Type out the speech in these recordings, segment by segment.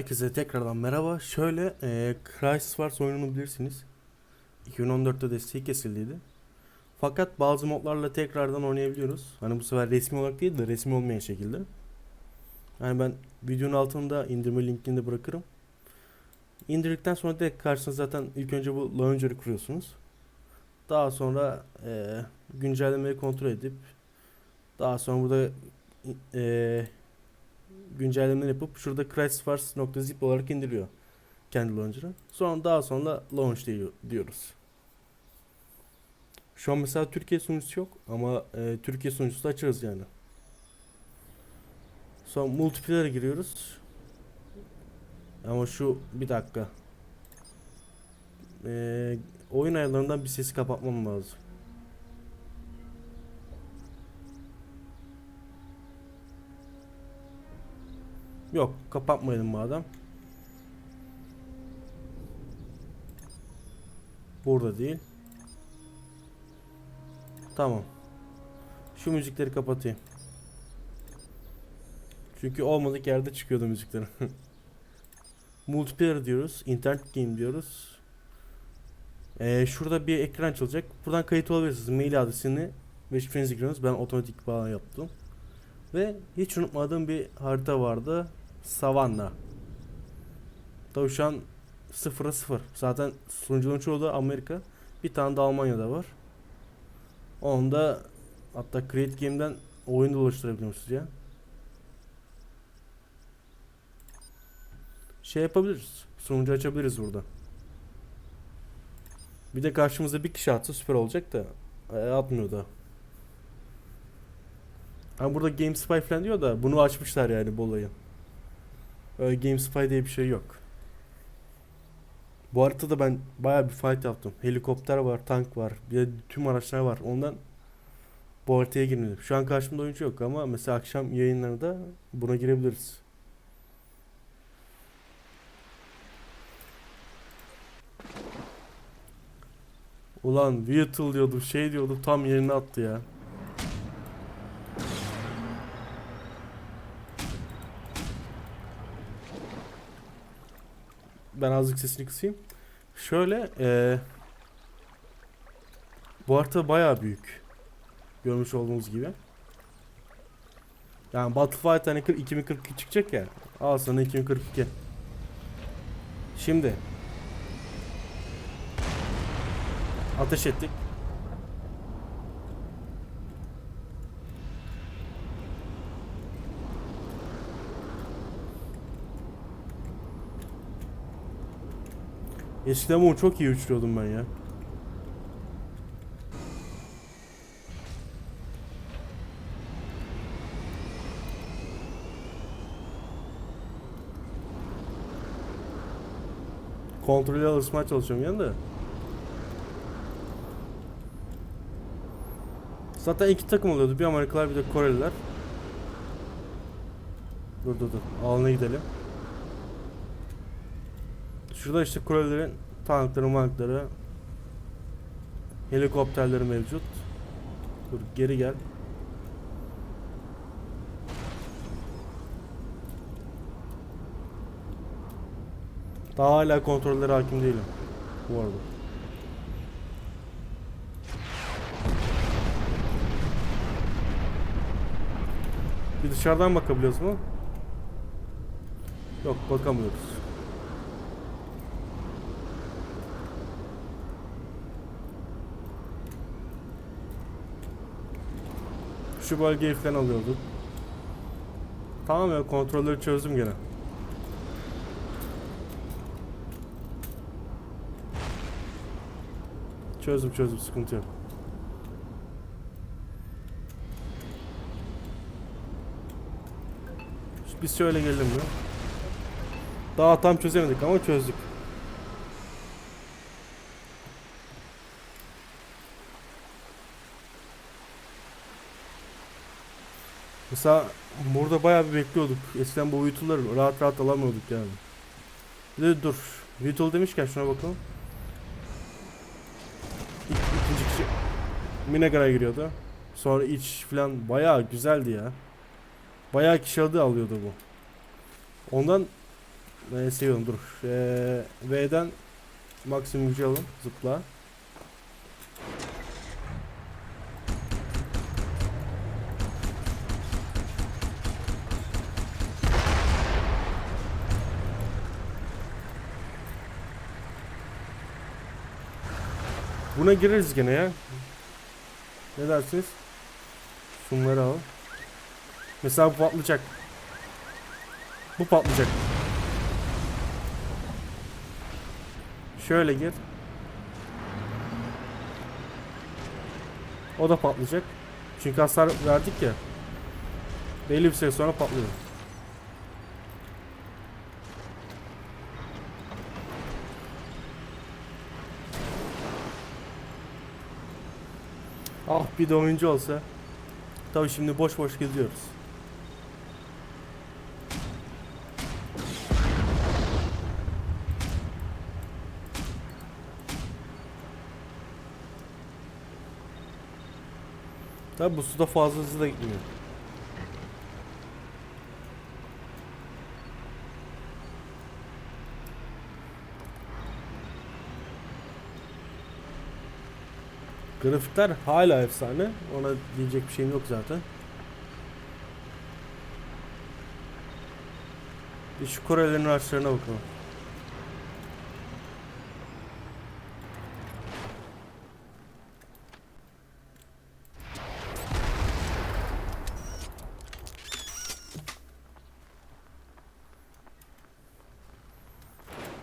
Herkese tekrardan merhaba. Şöyle e, Crysis Wars oyununu bilirsiniz. 2014'te desteği kesildiydi. Fakat bazı modlarla tekrardan oynayabiliyoruz. Hani bu sefer resmi olarak değil de resmi olmayan şekilde. Yani ben videonun altında indirme linkini de bırakırım. İndirdikten sonra direkt karşınıza zaten ilk önce bu launcher'ı kuruyorsunuz. Daha sonra e, güncellemeyi kontrol edip daha sonra burada e, güncellemeleri yapıp şurada crashwars.zip olarak indiriyor kendi launcher'ı. Sonra daha sonra launch diyor, diyoruz. Şu an mesela Türkiye sunucusu yok ama e, Türkiye sunucusu da açarız yani. Sonra multiplayer'a giriyoruz. Ama şu bir dakika. E, oyun ayarlarından bir sesi kapatmam lazım. Yok kapatmayalım madem. Burada değil. Tamam. Şu müzikleri kapatayım. Çünkü olmadık yerde çıkıyordu müzikler. Multiplayer diyoruz. Internet game diyoruz. Ee, şurada bir ekran açılacak. Buradan kayıt olabilirsiniz. Mail adresini ve şifrenizi giriyorsunuz. Ben otomatik bağlan yaptım. Ve hiç unutmadığım bir harita vardı. Savannah. Tabii şu an 0'a 0. Zaten sunucuların çoğu da Amerika. Bir tane de Almanya'da var. Onu da hatta Create Game'den oyun da oluşturabiliyormuşuz ya. Şey yapabiliriz. Sunucu açabiliriz burada. Bir de karşımıza bir kişi atsa süper olacak da e, atmıyor da. Ha burada GameSpy falan diyor da bunu açmışlar yani bu olayı. Öyle GameSpy diye bir şey yok. Bu haritada ben bayağı bir fight yaptım. Helikopter var, tank var, bir de tüm araçlar var. Ondan bu haritaya girmedim. Şu an karşımda oyuncu yok ama mesela akşam yayınlarda buna girebiliriz. Ulan Vehicle diyordum, şey diyordum tam yerine attı ya. Ben azıcık sesini kısayım. Şöyle eee bu harita bayağı büyük. Görmüş olduğunuz gibi. Yani Battlefield hani 40 2042 çıkacak ya. Al sana 2042. Şimdi ateş ettik. Eskiden bunu çok iyi uçuruyordum ben ya. Kontrolü alışmaya çalışıyorum yanında. Zaten iki takım oluyordu. Bir Amerikalılar bir de Koreliler. Dur dur dur. Alana gidelim. Şurada işte Korelilerin tankları, mankları, helikopterleri mevcut. Dur geri gel. Daha hala kontrollere hakim değilim. Bu arada. Bir dışarıdan bakabiliyoruz mu? Yok bakamıyoruz. Şu bölgeyi falan alıyorduk. Tamam ya kontrolleri çözdüm gene. Çözdüm çözdüm sıkıntı yok. Biz şöyle gelelim mi? Daha tam çözemedik ama çözdük. Mesela burada bayağı bir bekliyorduk. Eskiden bu uyutuları rahat rahat alamıyorduk yani. Bir de dur. Uyutul demişken şuna bakalım. İk, ikinci kişi Minegar'a giriyordu. Sonra iç falan bayağı güzeldi ya. Bayağı kişi adı alıyordu bu. Ondan e, seviyorum dur. E, V'den maksimum gücü alın. Zıpla. Buna gireriz gene ya. Ne dersiniz? Şunları al. Mesela bu patlayacak. Bu patlayacak. Şöyle gir. O da patlayacak. Çünkü hasar verdik ya. Belli bir süre sonra patlıyor. Ah bir de oyuncu olsa. Tabii şimdi boş boş geziyoruz. Tabii bu suda fazla hızlı da gitmiyor. Grafikler hala efsane. Ona diyecek bir şeyim yok zaten. Bir şu Korelilerin ağaçlarına bakalım.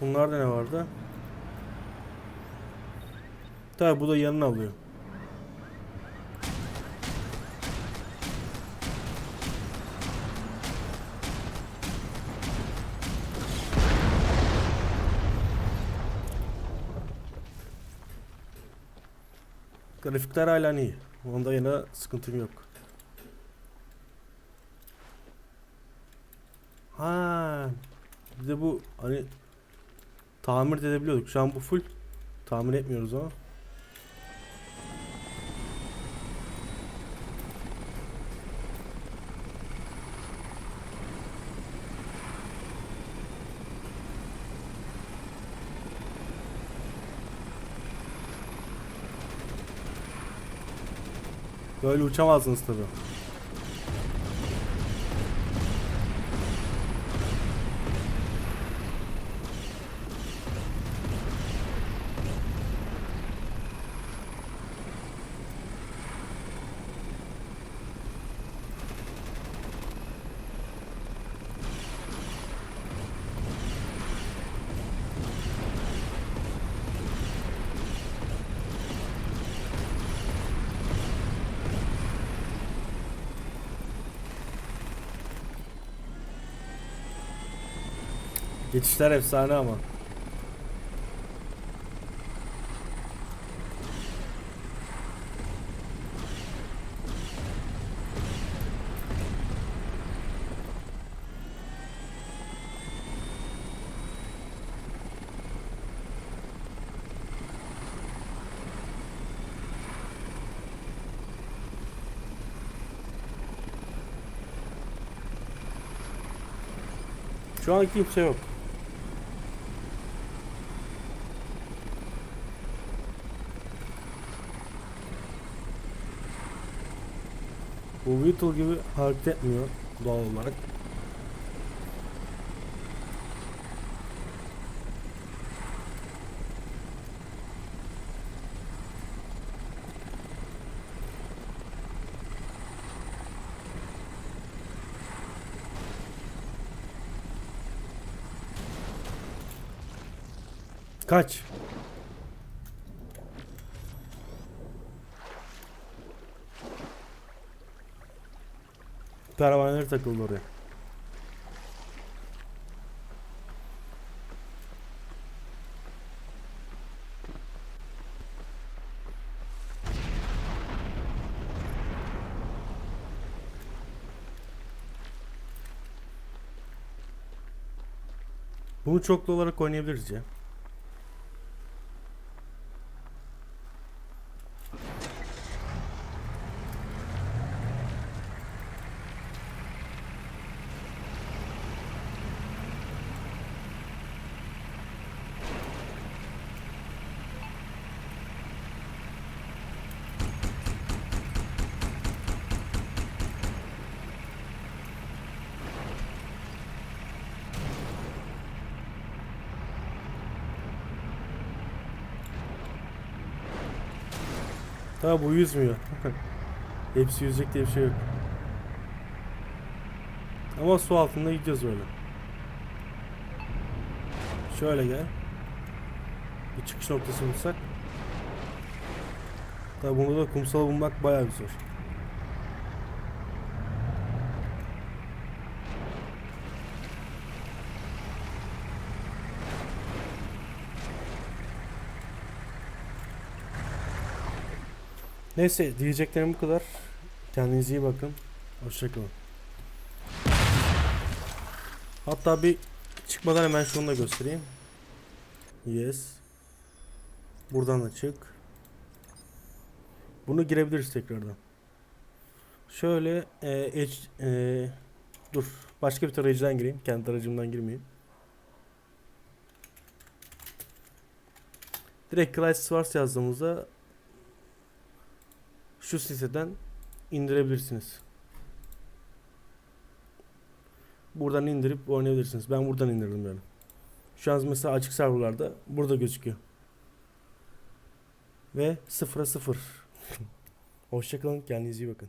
Bunlarda ne vardı? Tabi bu da yanına alıyor. Grafikler hala iyi. Onda yine sıkıntım yok. Ha, bir de bu hani tamir de edebiliyorduk. Şu an bu full tamir etmiyoruz ama. Böyle uçamazsınız tabi. Geçişler efsane ama. Şu an kimse yok. Bu Beetle gibi hareket etmiyor doğal olarak. Kaç. Pervaneler takıldı oraya. Bunu çoklu olarak oynayabiliriz ya. Tabi bu yüzmüyor. Hepsi yüzecek diye bir şey yok. Ama su altında gidiyoruz böyle. Şöyle gel. Bir çıkış noktası bulsak. Tabi bunu da kumsal bulmak bayağı bir zor. Neyse diyeceklerim bu kadar. Kendinize iyi bakın. Hoşçakalın. Hatta bir çıkmadan hemen şunu da göstereyim. Yes. Buradan da çık. Bunu girebiliriz tekrardan. Şöyle e, edge, e, dur başka bir tarayıcıdan gireyim. Kendi tarayıcımdan girmeyeyim. Direkt Crysis Wars yazdığımızda şu siteden indirebilirsiniz. Buradan indirip oynayabilirsiniz. Ben buradan indirdim yani. Şu an mesela açık serverlarda burada gözüküyor. Ve sıfıra sıfır. Hoşçakalın. Kendinize iyi bakın.